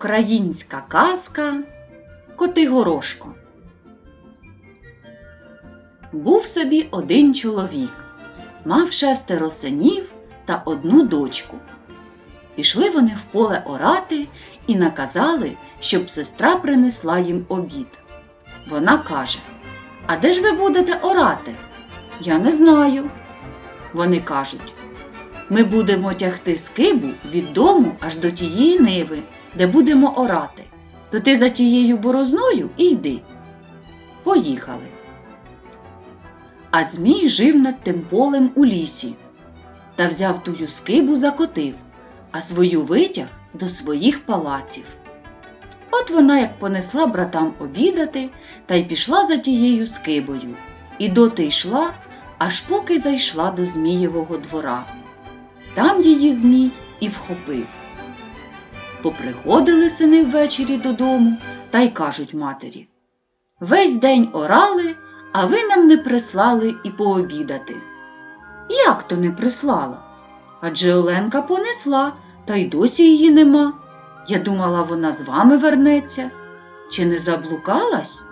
Українська казка Котигорошко. Був собі один чоловік, мав шестеро синів та одну дочку. Пішли вони в поле орати і наказали, щоб сестра принесла їм обід. Вона каже: А де ж ви будете орати? Я не знаю. Вони кажуть: ми будемо тягти скибу від дому аж до тієї ниви, де будемо орати. То ти за тією борозною і йди. Поїхали. А Змій жив над тим полем у лісі та взяв тую скибу закотив, а свою витяг до своїх палаців. От вона як понесла братам обідати та й пішла за тією скибою, і доти йшла, аж поки зайшла до Змієвого двора. Там її Змій і вхопив. Поприходили сини ввечері додому та й кажуть матері Весь день орали, а ви нам не прислали і пообідати. Як то не прислала? Адже Оленка понесла, та й досі її нема. Я думала, вона з вами вернеться. Чи не заблукалась?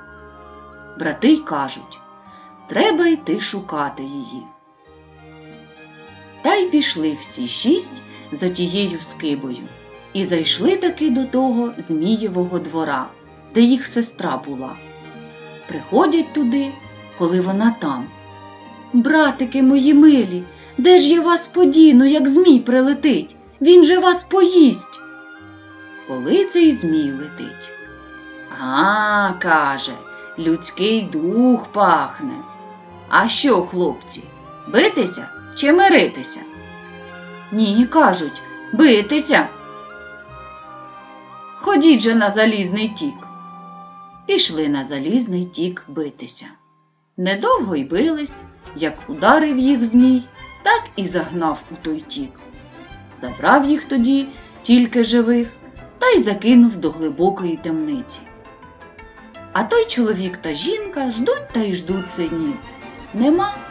Брати й кажуть треба йти шукати її. Та й пішли всі шість за тією скибою і зайшли таки до того Змієвого двора, де їх сестра була. Приходять туди, коли вона там. Братики мої милі, де ж я вас подіну, як Змій прилетить? Він же вас поїсть. Коли цей Змій летить? А, каже, людський дух пахне. А що, хлопці, битися чи миритися? Ні, кажуть, битися. Ходіть же на залізний тік. Пішли на залізний тік битися. Недовго й бились, як ударив їх змій, так і загнав у той тік. Забрав їх тоді, тільки живих, та й закинув до глибокої темниці. А той чоловік та жінка ждуть та й ждуть синів. Нема.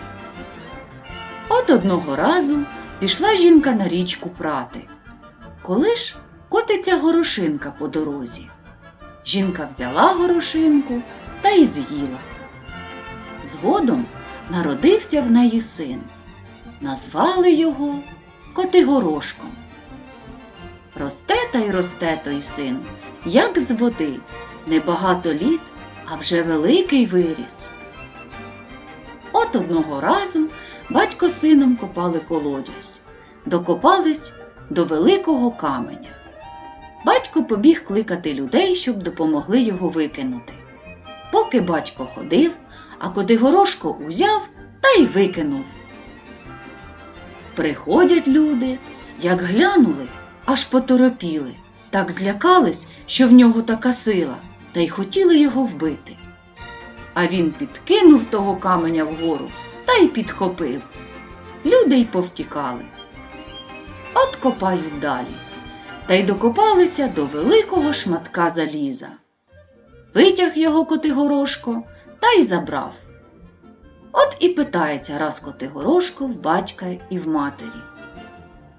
От одного разу пішла жінка на річку прати. Коли ж котиться горошинка по дорозі. Жінка взяла горошинку та й з'їла. Згодом народився в неї син. Назвали його Котигорошком. Росте та й росте той син, як з води, небагато літ, а вже великий виріс. От одного разу батько з сином копали колодязь, докопались до великого каменя. Батько побіг кликати людей, щоб допомогли його викинути. Поки батько ходив, а Котигорошко узяв та й викинув. Приходять люди, як глянули, аж поторопіли, так злякались, що в нього така сила, та й хотіли його вбити. А він підкинув того каменя вгору та й підхопив. Люди й повтікали. От копають далі, та й докопалися до великого шматка заліза. Витяг його Котигорошко та й забрав. От і питається раз Котигорошко в батька і в матері.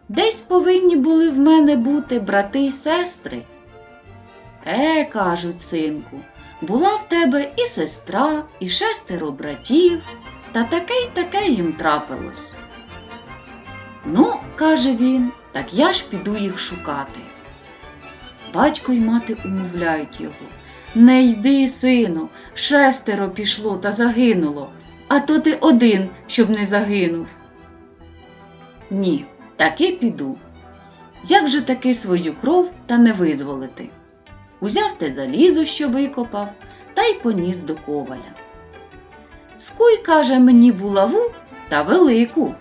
Десь повинні були в мене бути брати й сестри. Е, кажуть, синку, була в тебе і сестра, і шестеро братів, та таке й таке їм трапилось. Ну, каже він, так я ж піду їх шукати. Батько й мати умовляють його. Не йди, сину, шестеро пішло та загинуло, а то ти один, щоб не загинув. Ні, таки піду. Як же таки свою кров та не визволити? Узяв те залізо, що викопав, та й поніс до коваля. Скуй, каже мені булаву та велику.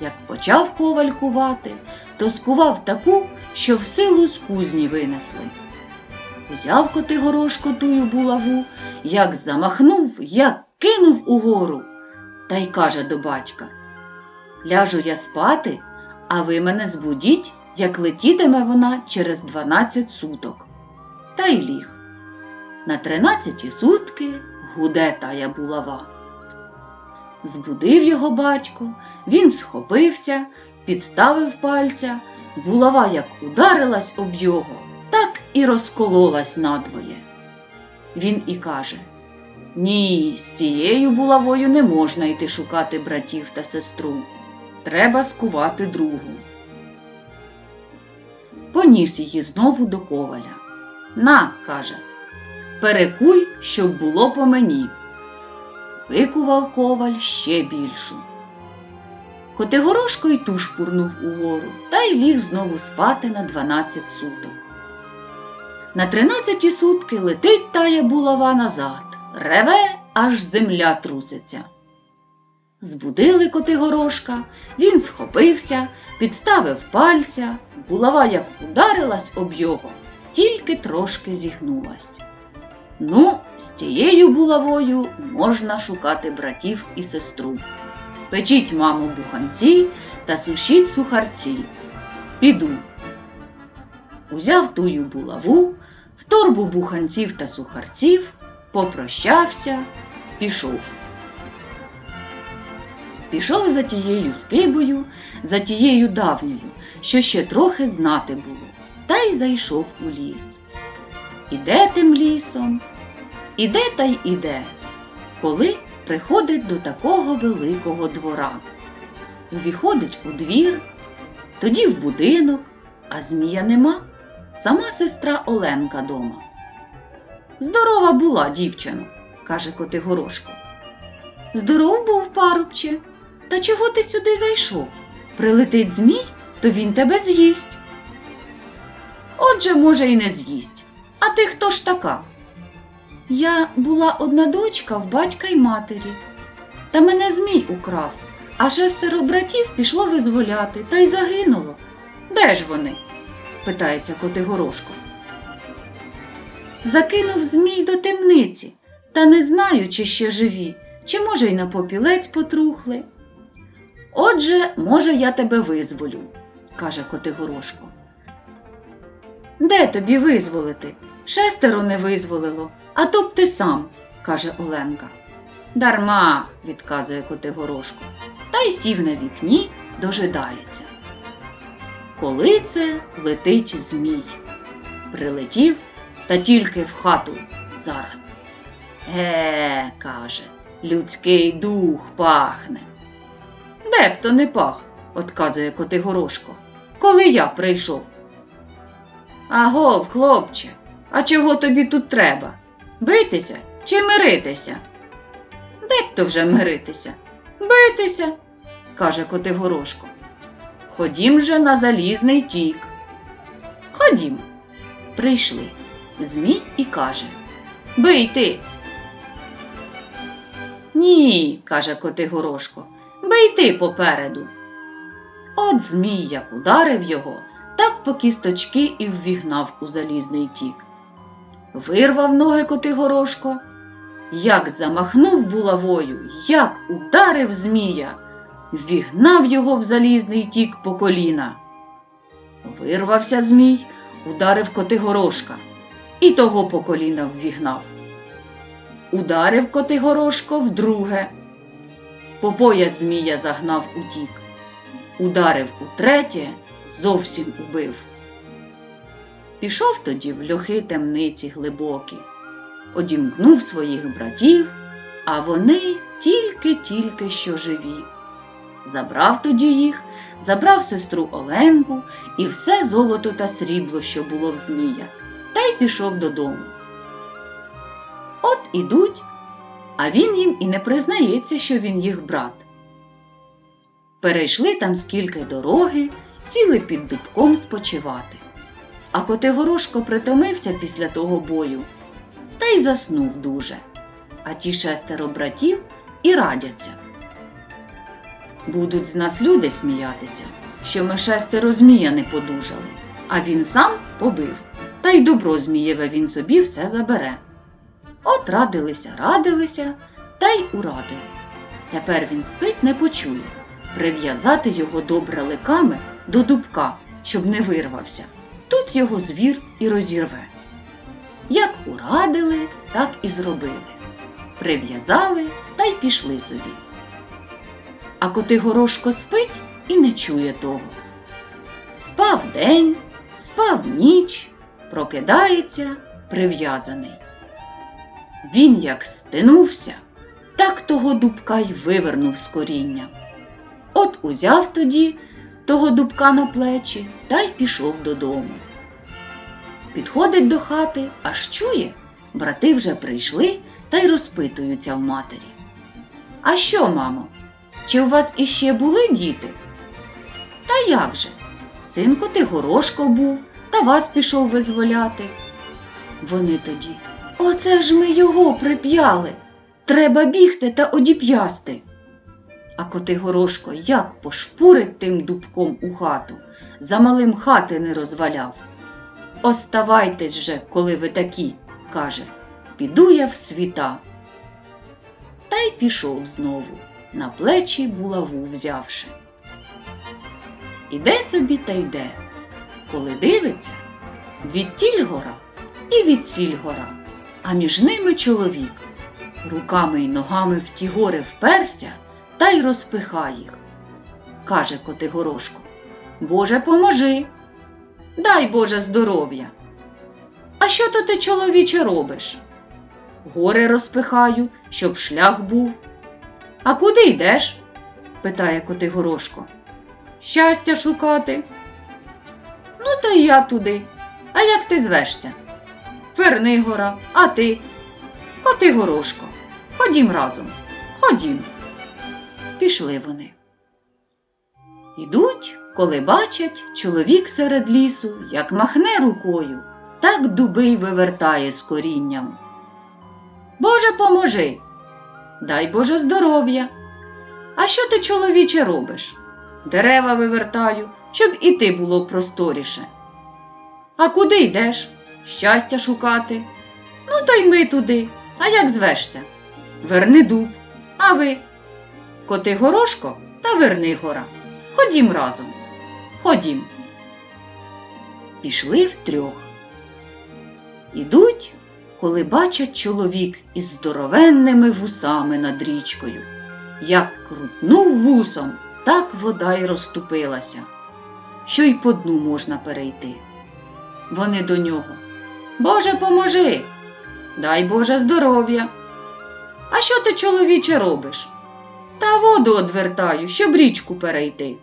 Як почав коваль кувати, то скував таку, що в силу з кузні винесли. Узяв Котигорошко тую булаву, як замахнув, як кинув угору, та й каже до батька Ляжу я спати, а ви мене збудіть, як летітиме вона через дванадцять суток. Та й ліг. На тринадцяті сутки гуде тая булава. Збудив його батько, він схопився, підставив пальця, булава як ударилась об його, так і розкололась надвоє. Він і каже Ні, з тією булавою не можна йти шукати братів та сестру. Треба скувати другу. Поніс її знову до коваля. На, каже, перекуй, щоб було по мені. Викував коваль ще більшу. Котигорошко й ту шпурнув угору та й ліг знову спати на дванадцять суток. На тринадцяті сутки летить тая булава назад, реве, аж земля труситься. Збудили Котигорошка, він схопився, підставив пальця, булава як ударилась об його, тільки трошки зігнулась. Ну, з цією булавою можна шукати братів і сестру. Печіть, мамо, буханці та сушіть сухарці. Піду. Узяв тую булаву, в торбу буханців та сухарців, попрощався, пішов. Пішов за тією скибою, за тією давньою, що ще трохи знати було, та й зайшов у ліс. Іде тим лісом, іде та й іде, коли приходить до такого великого двора. Увіходить у двір, тоді в будинок, а змія нема, сама сестра Оленка дома. Здорова була, дівчино, каже Котигорошко. Здоров був, парубче, та чого ти сюди зайшов? Прилетить змій, то він тебе з'їсть. Отже, може, і не з'їсть. А ти хто ж така? Я була одна дочка в батька й матері. Та мене змій украв, а шестеро братів пішло визволяти та й загинуло. Де ж вони? питається Котигорошко. Закинув змій до темниці, та не знаю, чи ще живі, чи може й на попілець потрухли. Отже, може, я тебе визволю, каже Котигорошко. Де тобі визволити? Шестеро не визволило, а то б ти сам, каже Оленка. Дарма, відказує Котигорошко, та й сів на вікні, дожидається. Коли це летить змій? Прилетів та тільки в хату зараз. Ге, каже, людський дух пахне. Де б то не пах, отказує Котигорошко, коли я прийшов. Агов, хлопче, а чого тобі тут треба? Битися чи миритися? Де б то вже миритися? Битися, каже Котигорошко. Ходім же на залізний тік. Ходім. Прийшли. Змій і каже Бий ти. Ні, каже Котигорошко, бий ти попереду. От Змій як ударив його, так по кісточки і ввігнав у залізний тік. Вирвав ноги Котигорошко, як замахнув булавою, як ударив Змія, ввігнав його в залізний тік по коліна. Вирвався Змій, ударив Котигорошка і того по коліна ввігнав. Ударив Котигорошко вдруге. По пояс Змія загнав утік. Ударив утретє, зовсім убив. Пішов тоді в льохи темниці глибокі, одімкнув своїх братів, а вони тільки-тільки що живі. Забрав тоді їх, забрав сестру Оленку і все золото та срібло, що було в Змія, та й пішов додому. От ідуть, а він їм і не признається, що він їх брат. Перейшли там скільки дороги, сіли під дубком спочивати. А Котигорошко притомився після того бою та й заснув дуже. А ті шестеро братів і радяться. Будуть з нас люди сміятися, що ми шестеро змія не подужали, а він сам побив, та й добро Змієве він собі все забере. От радилися, радилися та й урадили. Тепер він спить не почує. Прив'язати його добре леками до дубка, щоб не вирвався. Тут його звір і розірве. Як урадили, так і зробили. Прив'язали та й пішли собі. А Котигорошко спить і не чує того. Спав день, спав ніч, прокидається прив'язаний. Він як стинувся, так того дубка й вивернув з коріння. От узяв тоді того дубка на плечі та й пішов додому. Підходить до хати, аж чує, брати вже прийшли та й розпитуються в матері. А що, мамо, чи у вас іще були діти? Та як же? Синко ти горошко був, та вас пішов визволяти. Вони тоді. Оце ж ми його прип'яли. Треба бігти та одіп'ясти. А коти горошко як пошпурить тим дубком у хату, за малим хати не розваляв. Оставайтесь же, коли ви такі, каже, піду я в світа. Та й пішов знову, на плечі булаву взявши. Іде собі та йде, коли дивиться, відтіль гора і відсіль гора, а між ними чоловік. Руками й ногами в ті гори вперся та й розпиха їх. Каже Котигорошко, Боже, поможи, дай Боже здоров'я. А що то ти, чоловіче, робиш? Гори розпихаю, щоб шлях був. А куди йдеш? питає Котигорошко. Щастя шукати. Ну, то й я туди. А як ти звешся? Вернигора, а ти? Котигорошко. Ходім разом. Ходім. Пішли вони. Ідуть, коли бачать, чоловік серед лісу, як махне рукою, так дуби й вивертає з корінням. Боже, поможи, дай Боже здоров'я. А що ти, чоловіче, робиш? Дерева вивертаю, щоб і ти було просторіше. А куди йдеш? Щастя шукати. Ну, то й ми туди. А як звешся? Верни дуб. А ви? Коти горошко та верни гора. Ходім разом. Ходім. Пішли втрьох. Ідуть, коли бачать чоловік із здоровенними вусами над річкою. Як крутнув вусом, так вода й розступилася, що й по дну можна перейти. Вони до нього. Боже, поможи! Дай Боже здоров'я. А що ти, чоловіче, робиш? Та воду одвертаю, щоб річку перейти.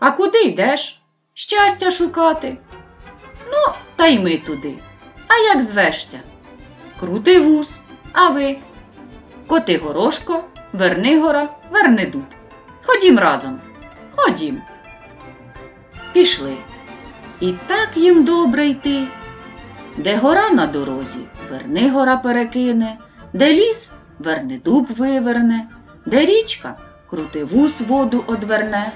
А куди йдеш? Щастя шукати. Ну, та й ми туди. А як звешся? Крути вус, а ви? Коти горошко, Вернигора, Вернидуб. Ходім разом. Ходім. Пішли. І так їм добре йти. Де гора на дорозі, Вернигора перекине, де ліс Вернидуб виверне, де річка крутивус воду одверне.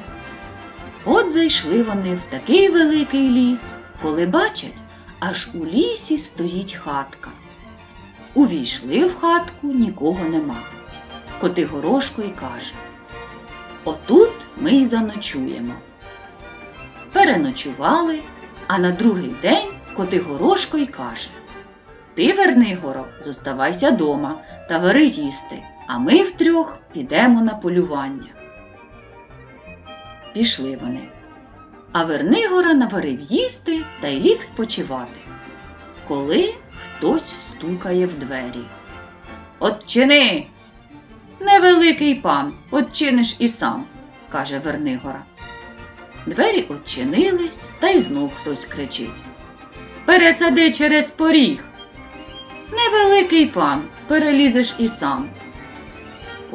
От зайшли вони в такий великий ліс, коли бачать, аж у лісі стоїть хатка. Увійшли в хатку, нікого нема. Котигорошко й каже Отут ми й заночуємо. Переночували, а на другий день Котигорошко й каже Ти, Вернигоро, зоставайся дома та вари їсти, а ми втрьох підемо на полювання. Пішли вони. А Вернигора наварив їсти та й ліг спочивати. Коли хтось стукає в двері. Отчини! Невеликий пан, отчиниш і сам, каже Вернигора. Двері отчинились, та й знов хтось кричить. Пересади через поріг. Невеликий пан, перелізеш і сам.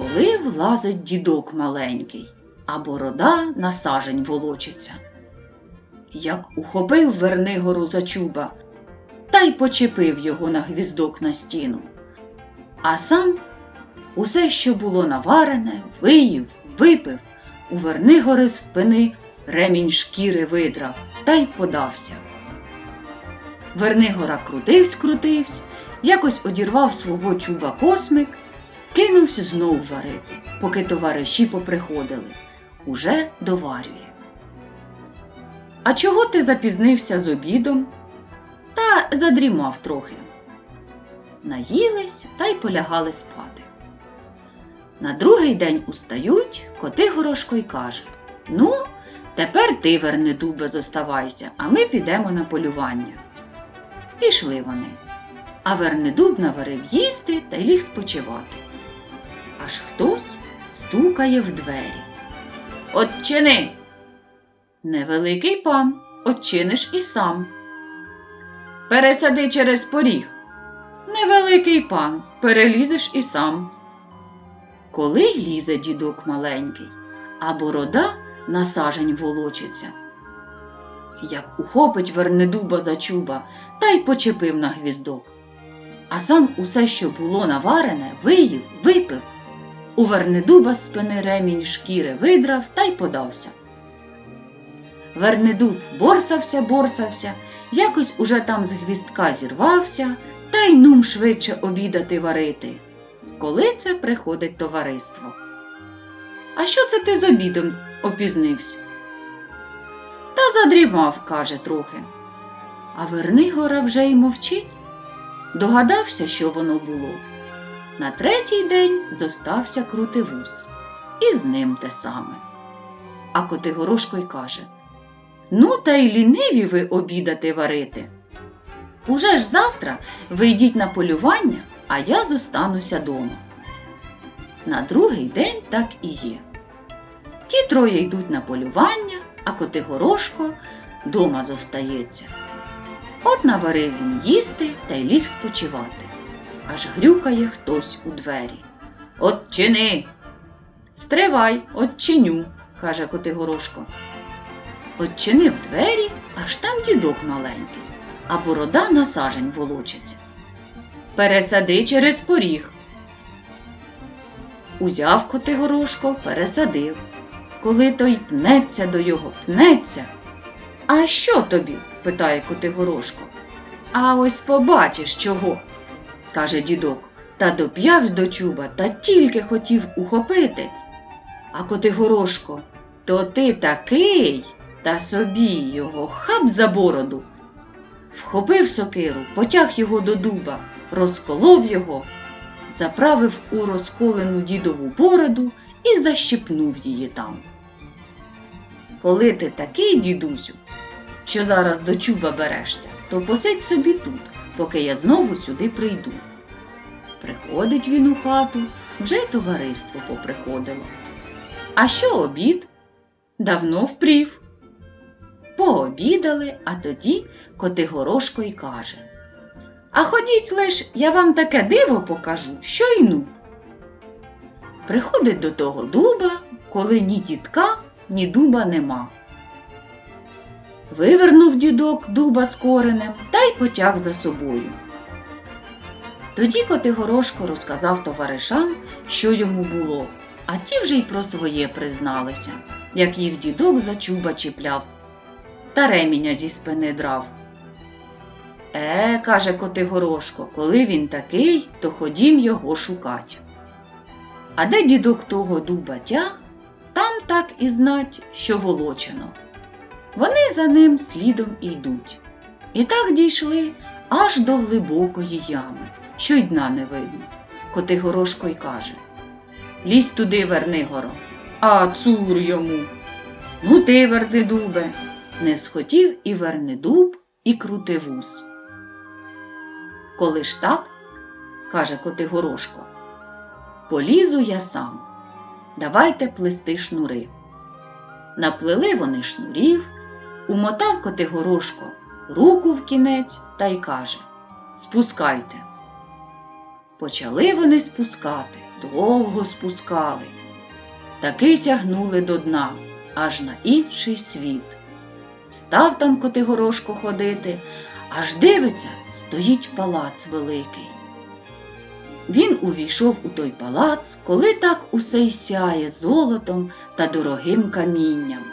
Коли влазить дідок маленький, а борода на сажень волочиться. Як ухопив Вернигору за чуба та й почепив його на гвіздок на стіну. А сам усе, що було наварене, виїв, випив, у Вернигори з спини ремінь шкіри видрав та й подався. Вернигора крутивсь, крутивсь, якось одірвав свого чуба космик, кинувся знов варити, поки товариші поприходили. Уже доварює. А чого ти запізнився з обідом? Та задрімав трохи. Наїлись та й полягали спати. На другий день устають, коти горошко й каже Ну, тепер ти, верни дубе, зоставайся, а ми підемо на полювання. Пішли вони. А Вернедуб наварив їсти та й ліг спочивати. Аж хтось стукає в двері. Отчини. Невеликий пан, отчиниш і сам. Пересади через поріг. Невеликий пан, перелізеш і сам. Коли лізе дідок маленький, а борода на сажень волочиться. Як ухопить Вернедуба за чуба та й почепив на гвіздок. А сам усе, що було наварене, виїв, випив. У Вернедуба з спини ремінь шкіри видрав та й подався. Вернедуб борсався, борсався, якось уже там з гвіздка зірвався, та й нум швидше обідати варити. Коли це приходить товариство. А що це ти з обідом опізнився? Та задрімав, каже трохи. А Вернигора вже й мовчить. Догадався, що воно було. На третій день зостався крутивус, і з ним те саме. А Котигорошко й каже Ну, та й ліниві ви обідати варити. Уже ж завтра ви йдіть на полювання, а я зостануся дома. На другий день так і є. Ті троє йдуть на полювання, а Котигорошко дома зостається. От наварив він їсти та й ліг спочивати. Аж грюкає хтось у двері. От чини. Стривай, от чиню, каже Котигорошко. Отчинив двері, аж там дідок маленький, а борода на сажень волочиться. Пересади через поріг. Узяв Котигорошко, пересадив. Коли той пнеться до його, пнеться. А що тобі? питає Котигорошко. А ось побачиш чого, каже дідок, та доп'явсь до чуба та тільки хотів ухопити. А Котигорошко, то ти такий, та собі його хап за бороду. Вхопив сокиру, потяг його до дуба, розколов його, заправив у розколену дідову бороду і защипнув її там. Коли ти такий, дідусю, що зараз до чуба берешся, то посидь собі тут, поки я знову сюди прийду. Приходить він у хату, вже й товариство поприходило. А що обід? Давно впрів. Пообідали, а тоді Котигорошко й каже А ходіть лиш, я вам таке диво покажу, що й ну. Приходить до того дуба, коли ні дідка, ні дуба нема. Вивернув дідок дуба з коренем та й потяг за собою. Тоді Котигорошко розказав товаришам, що йому було, а ті вже й про своє призналися, як їх дідок за чуба чіпляв та ременя зі спини драв. Е, каже Котигорошко, коли він такий, то ходім його шукать. А де дідок того дуба тяг, там так і знать, що волочено. Вони за ним слідом йдуть. І так дійшли аж до глибокої ями, що й дна не видно. Котигорошко й каже Лізь туди, Вернигоро, а цур йому. Ну ти, Вернидубе, не схотів і Вернидуб, і крутивус. Коли ж так, каже Котигорошко, полізу я сам. Давайте плести шнури. Наплели вони шнурів, умотав Котигорошко руку в кінець та й каже Спускайте. Почали вони спускати, довго спускали. Таки сягнули до дна, аж на інший світ. Став там Котигорошко ходити, аж дивиться, стоїть палац великий. Він увійшов у той палац, коли так усе й сяє золотом та дорогим камінням.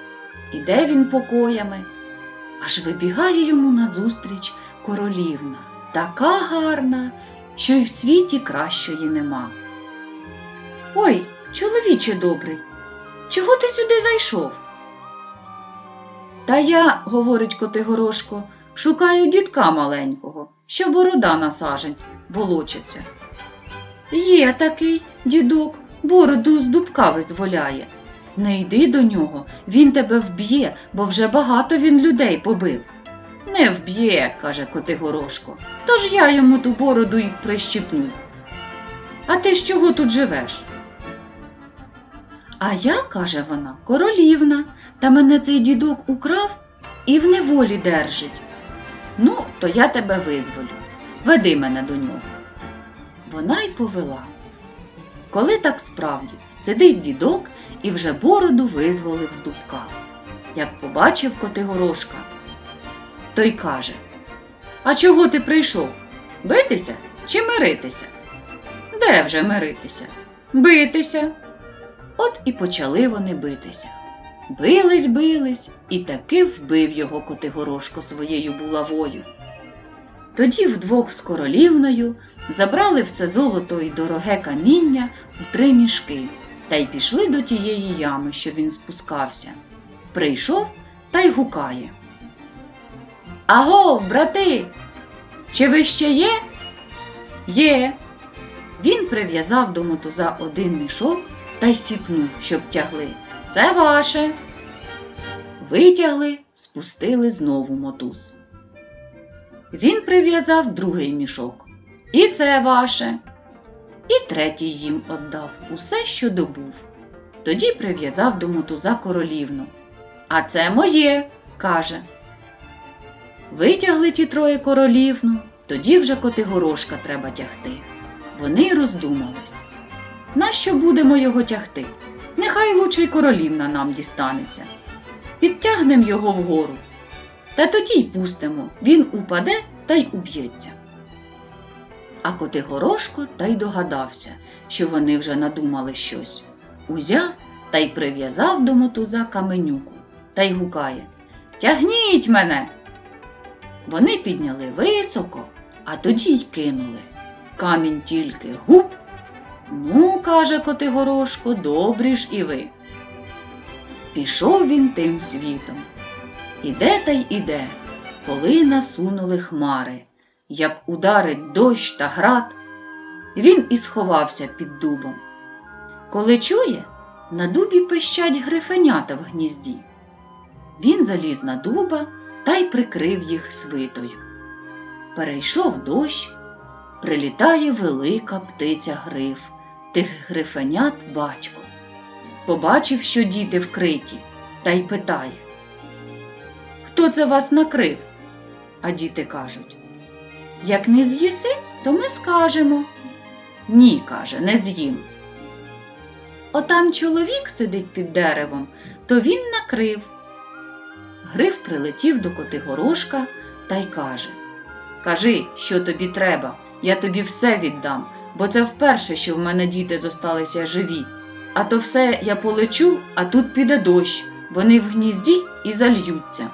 Іде він покоями, аж вибігає йому назустріч королівна, така гарна, що й в світі кращої нема. Ой, чоловіче добрий, чого ти сюди зайшов? Та я, говорить Котигорошко, шукаю дідка маленького, що борода на сажень волочиться. Є такий дідок, бороду з дубка визволяє. Не йди до нього, він тебе вб'є, бо вже багато він людей побив. Не вб'є, каже Котигорошко. Тож я йому ту бороду й прищипнув. А ти з чого тут живеш? А я, каже вона, королівна, та мене цей дідок украв і в неволі держить. Ну, то я тебе визволю. Веди мене до нього. Вона й повела. Коли так справді сидить дідок і вже бороду визволив з дубка. Як побачив Котигорошка, той каже: А чого ти прийшов? Битися чи миритися? Де вже миритися? Битися. От і почали вони битися. Бились, бились, і таки вбив його Котигорошко своєю булавою. Тоді вдвох з королівною забрали все золото й дороге каміння у три мішки та й пішли до тієї ями, що він спускався. Прийшов та й гукає. Агов, брати! Чи ви ще є? Є. Він прив'язав до мотуза один мішок та й сіпнув, щоб тягли. Це ваше. Витягли, спустили знову мотуз. Він прив'язав другий мішок. І це ваше. І третій їм отдав усе, що добув. Тоді прив'язав до мотуза королівну. А це моє, каже. Витягли ті троє королівну, тоді вже Котигорошка треба тягти. Вони роздумались. Нащо будемо його тягти? Нехай лучше королівна нам дістанеться. Підтягнем його вгору. Та тоді й пустимо, він упаде та й уб'ється. А Котигорошко та й догадався, що вони вже надумали щось. Узяв та й прив'язав до мотуза каменюку та й гукає Тягніть мене. Вони підняли високо, а тоді й кинули. Камінь тільки гуп. Ну, каже Котигорошко, добрі ж і ви. Пішов він тим світом. Іде та й іде, коли насунули хмари, як ударить дощ та град, він і сховався під дубом. Коли чує, на дубі пищать грифенята в гнізді. Він заліз на дуба та й прикрив їх свитою. Перейшов дощ, прилітає велика птиця гриф, тих грифенят батько. Побачив, що діти вкриті, та й питає Хто це вас накрив? А діти кажуть Як не з'їси, то ми скажемо. Ні, каже, не з'їм. Отам чоловік сидить під деревом, то він накрив. Гриф прилетів до Котигорошка та й каже Кажи, що тобі треба, я тобі все віддам, бо це вперше, що в мене діти зосталися живі. А то все я полечу, а тут піде дощ, вони в гнізді і зальються.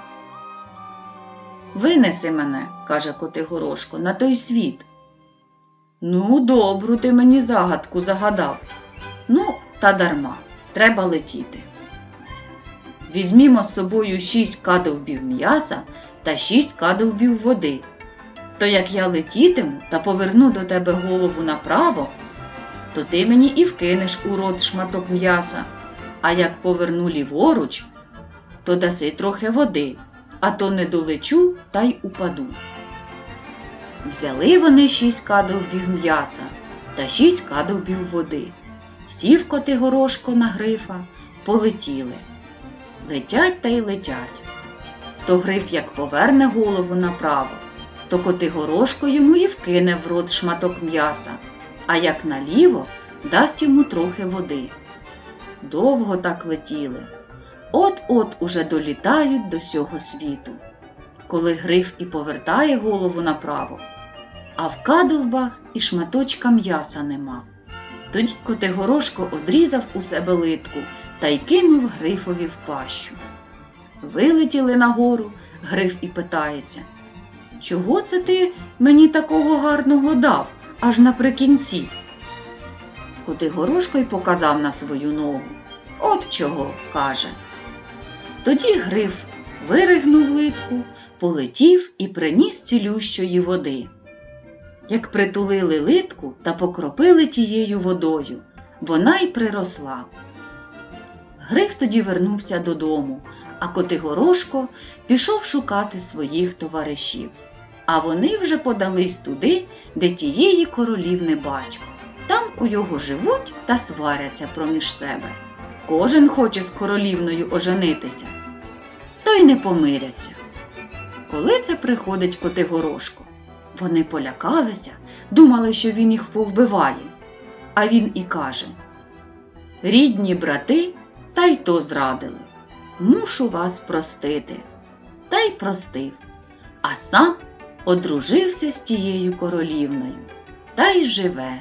Винеси мене, каже Котигорошко, на той світ. Ну, добру ти мені загадку загадав. Ну, та дарма, треба летіти. Візьмімо з собою шість кадовбів м'яса та шість кадовбів води. То як я летітиму та поверну до тебе голову направо, то ти мені і вкинеш у рот шматок м'яса, а як поверну ліворуч, то даси трохи води, а то не долечу та й упаду. Взяли вони шість кадовбів м'яса та шість кадовбів води. Сів Котигорошко на грифа, полетіли. Летять та й летять. То гриф як поверне голову направо, то Котигорошко йому і вкине в рот шматок м'яса, а як наліво дасть йому трохи води. Довго так летіли. От-от уже долітають до сього світу. Коли гриф і повертає голову направо, а в кадовбах і шматочка м'яса нема. Тоді Котигорошко одрізав у себе литку та й кинув грифові в пащу. Вилетіли нагору, гриф і питається Чого це ти мені такого гарного дав аж наприкінці? Котигорошко й показав на свою ногу. От чого, каже. Тоді гриф виригнув литку, полетів і приніс цілющої води. Як притулили литку та покропили тією водою, вона й приросла. Гриф тоді вернувся додому, А Котигорошко пішов шукати своїх товаришів. А вони вже подались туди, де тієї королівни батько. Там у його живуть та сваряться проміж себе. Кожен хоче з королівною оженитися, то й не помиряться. Коли це приходить Котигорошко, вони полякалися, думали, що він їх повбиває. А він і каже: Рідні брати, та й то зрадили. Мушу вас простити. Та й простив, а сам одружився з тією королівною та й живе.